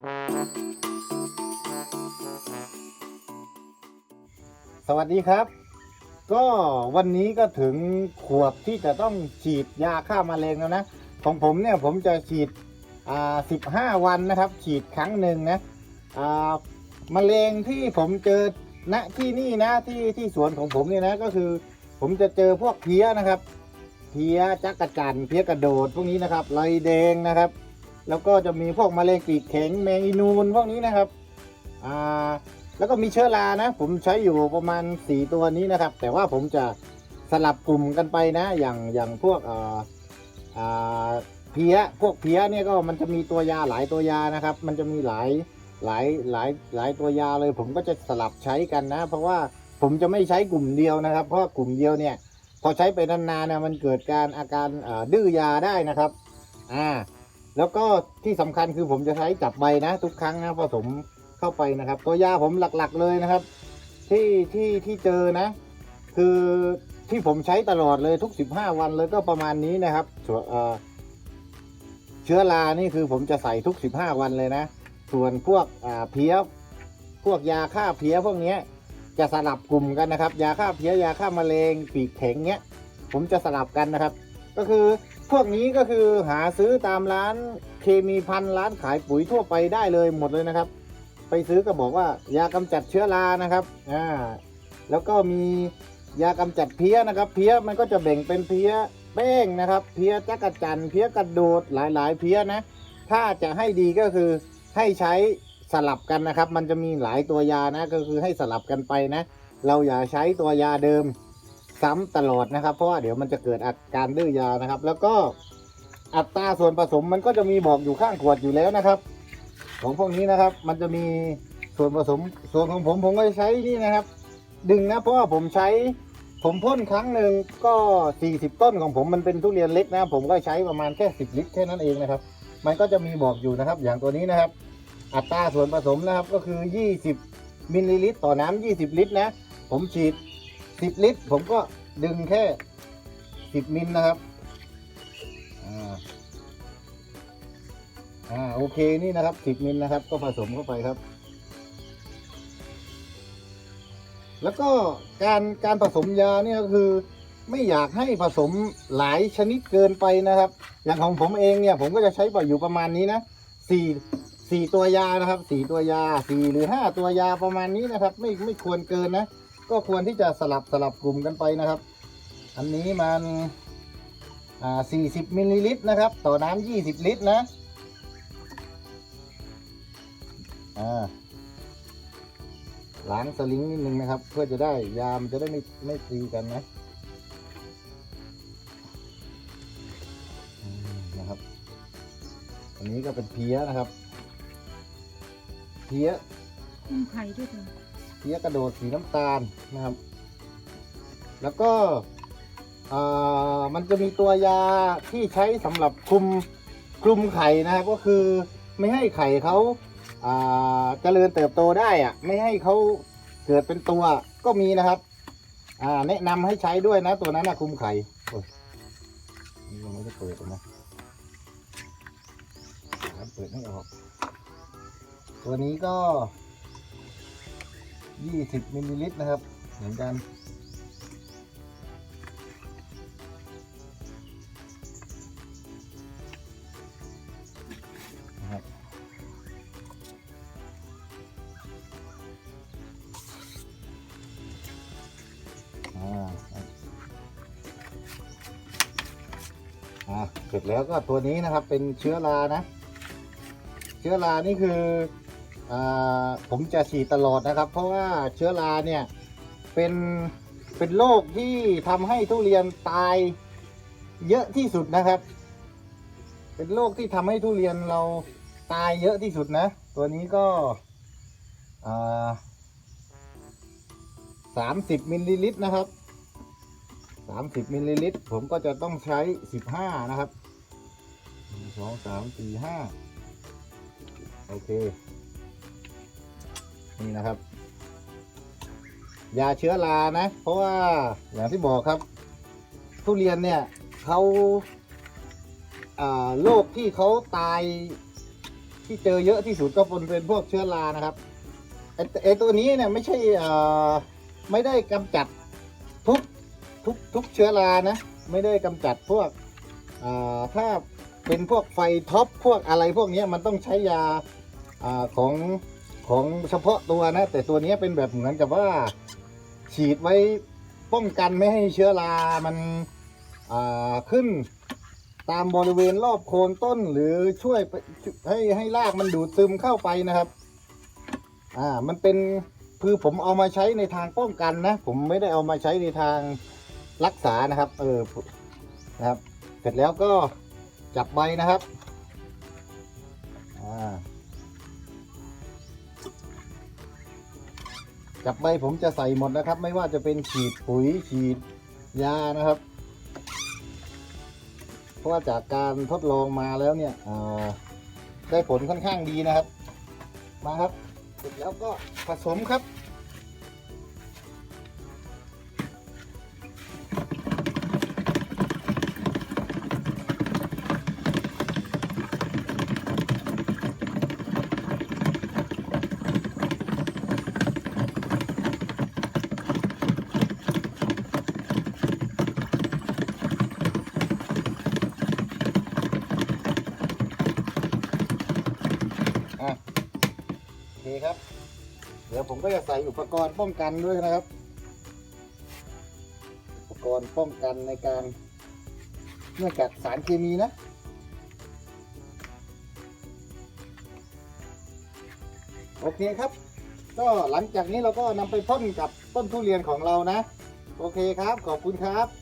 สวัสดีครับ ก็วันนี้ก็ถึงขวบที่จะต้องฉีดยาฆ่ามาแมลงแล้วนะของผมเนี่ยผมจะฉีดอ่าสิบห้าวันนะครับ ฉีดครั้งหนึ่งนะอ่ามะเร็งที่ผมเจอณที่นี่นะที่ที่สวนของผมเนี่ยนะก็คือ ผมจะเจอพวกเพี้ยนะครับ เพี้ยจักระจันเพี้ยกระโดดพวกนี้นะครับลอยแดงนะครับ แล้วก็จะมีพวกมะเร็งปีกแข็งแมงอีนูนพวกนี้นะครับอ่าแล้วก็มีเชื้อรานะ ผมใช้อยู่ประมาณ 4 ตัวนี้นะครับ แต่ว่าผมจะสลับกลุ่มกันไปนะ อย่างอย่างพวกเอ่ออ่าเพี้ยพวกเพี้ยเนี่ยก็มันจะมีตัวยาหลายตัวยานะครับ มันจะมีหลายหลายหลายหลายตัวยาเลย ผมก็จะสลับใช้กันนะ เพราะว่าผมจะไม่ใช้กลุ่มเดียวนะครับ เพราะกลุ่มเดียวเนี่ยพอใช้ไปนานๆนะมันเกิดการอาการดื้อยาได้นะครับ อ่า แล้วก็ที่สำคัญคือผมจะใช้จับใบนะ ทุกครั้งนะผสมเข้าไปนะครับ ตัวยาผมหลักๆเลยนะครับ ที่ที่ที่เจอนะ คือที่ผมใช้ตลอดเลยทุก 15 วันเลยก็ประมาณนี้นะครับเชื้อรานี่คือผมจะใส่ทุก 15 วันเลยนะ ส่วนพวกเพี้ยพวกยาฆ่าเพี้ยพวกนี้จะสลับกลุ่มกันนะครับ ยาฆ่าเพี้ยยาฆ่าแมลงปีกแข็งเนี้ย ผมจะสลับกันนะครับ ก็คือ พวกนี้ก็คือหาซื้อตามร้านเคมีพันร้านขายปุ๋ยทั่วไปได้เลยหมดเลยนะครับ ไปซื้อก็บอกว่ายากำจัดเชื้อรานะครับอ่าแล้วก็มียากำจัดเพี้ยนะครับ เพี้ยมันก็จะแบ่งเป็นเพี้ยแป้งนะครับ เพี้ยจักระจันเพี้ยกระโดดหลายๆ เพี้ยนะ ถ้าจะให้ดีก็คือให้ใช้สลับกันนะครับ มันจะมีหลายตัวยานะก็คือให้สลับกันไปนะ เราอย่าใช้ตัวยาเดิม ซ้ำตลอดนะครับ เพราะว่าเดี๋ยวมันจะเกิดอาการดื้อยานะครับ แล้วก็อัตราส่วนผสมมันก็จะมีบอกอยู่ข้างขวดอยู่แล้วนะครับ ของพวกนี้นะครับ มันจะมีส่วนผสมส่วนของผมผมก็จะใช้นี่นะครับ ดึงนะเพราะว่าผมใช้ผมพ่นครั้งหนึ่งก็ 40 ต้นของผมมันเป็นทุเรียนเล็กนะ ผมก็ใช้ประมาณแค่ 10 ลิตรแค่นั้นเองนะครับ มันก็จะมีบอกอยู่นะครับ อย่างตัวนี้นะครับ อัตราส่วนผสมนะครับก็คือ 20 มิลลิลิตร ต่อน้ำ20 ลิตรนะ ผมฉีด 10ลิตร ผมก็ดึงแค่10มิลนะครับ อ่า อ่า โอเค นี่นะครับ10มิลนะครับ ก็ผสมเข้าไปครับ แล้วก็การการผสมยาเนี่ยก็คือ ไม่อยากให้ผสมหลายชนิดเกินไปนะครับ อย่างของผมเองเนี่ย ผมก็จะใช้อยู่ประมาณนี้นะสี่สี่ตัวยานะครับสี่ตัวยาสี่หรือห้าตัวยาประมาณนี้นะครับ ไม่ไม่ควรเกินนะ ก็ควรที่จะสลับสลับกลุ่มกันไปนะครับ อันนี้มันอ่าสี่สิบมิลลิลิตรนะครับ ต่อน้ำยี่สิบลิตรนะอ่าล้างสลิงนิดนึงนะครับ เพื่อจะได้ยามนจะได้ไม่ไม่ตีกันนะอืมนะครับ อันนี้ก็เป็นเพี้ยนะครับ เพี้ยคุ้มไข่ด้วยเถอะ เพี้ยกระโดดสีน้ำตาลนะครับ แล้วก็อ่ามันจะมีตัวยาที่ใช้สำหรับคลุมคลุมไข่นะครับ ก็คือไม่ให้ไข่เขาอ่าเจริญเติบโตได้อะไม่ให้เขาเกิดเป็นตัวก็มีนะครับอ่าแนะนำให้ใช้ด้วยนะตัวนั้นนะคลุมไข่โอ้ยนี่ยังไม่ได้เปิดเลยนะเปิดไม่ออก ตัวนี้ก็ 20มิลลิลิตรนะครับ เหมือนกันนะครับอ่าอ่าเสร็จแล้วก็ตัวนี้นะครับเป็นเชื้อรานะ เชื้อรานี่คือ ผมจะฉีดตลอดนะครับ เพราะว่าเชื้อราเนี่ยเป็นเป็นโรคที่ทำให้ทุเรียนตายเยอะที่สุดนะครับ เป็นโรคที่ทำให้ทุเรียนเราตายเยอะที่สุดนะ ตัวนี้ก็สามสิบมิลลิลิตรนะครับสามสิบมิลลิลิตร ผมก็จะต้องใช้สิบห้านะครับหนึ่งสองสามสี่ห้าโอเค นี่นะครับ ยาเชื้อรานะ เพราะว่าอย่างที่บอกครับ ทุเรียนเนี่ยเขาโรคที่เขาตายที่เจอเยอะที่สุดก็เป็นเป็นพวกเชื้อรานะครับไอตัวนี้เนี่ยไม่ใช่ไม่ได้กำจัดทุกทุกทุกเชื้อรานะ ไม่ได้กำจัดพวกถ้าเป็นพวกไฟท็อปพวกอะไรพวกนี้มันต้องใช้ยาอาของ ของเฉพาะตัวนะ แต่ตัวนี้เป็นแบบเหมือนกับว่า ฉีดไว้ป้องกันไม่ให้เชื้อรา มันขึ้นตามบริเวณรอบโคนต้นหรือช่วยให้ให้รากมันดูดซึมเข้าไปนะครับ อ่า มันเป็นคือผมเอามาใช้ในทางป้องกันนะ ผมไม่ได้เอามาใช้ในทางรักษานะครับ เออ นะครับ เสร็จแล้วก็จับใบนะครับ กับใบผมจะใส่หมดนะครับ ไม่ว่าจะเป็นฉีดปุ๋ยฉีดยานะครับ เพราะว่าจากการทดลองมาแล้วเนี่ยได้ผลค่อนข้างดีนะครับ มาครับเสร็จแล้วก็ผสมครับ เคครับ เดี๋ยวผมก็จะใส่อุปกรณ์ป้องกันด้วยนะครับ อุปกรณ์ป้องกันในการเนื่องจากสารเคมีนะโอเคครับ ก็หลังจากนี้เราก็นำไปพ่นกับต้นทุเรียนของเรานะ โอเคครับ ขอบคุณครับ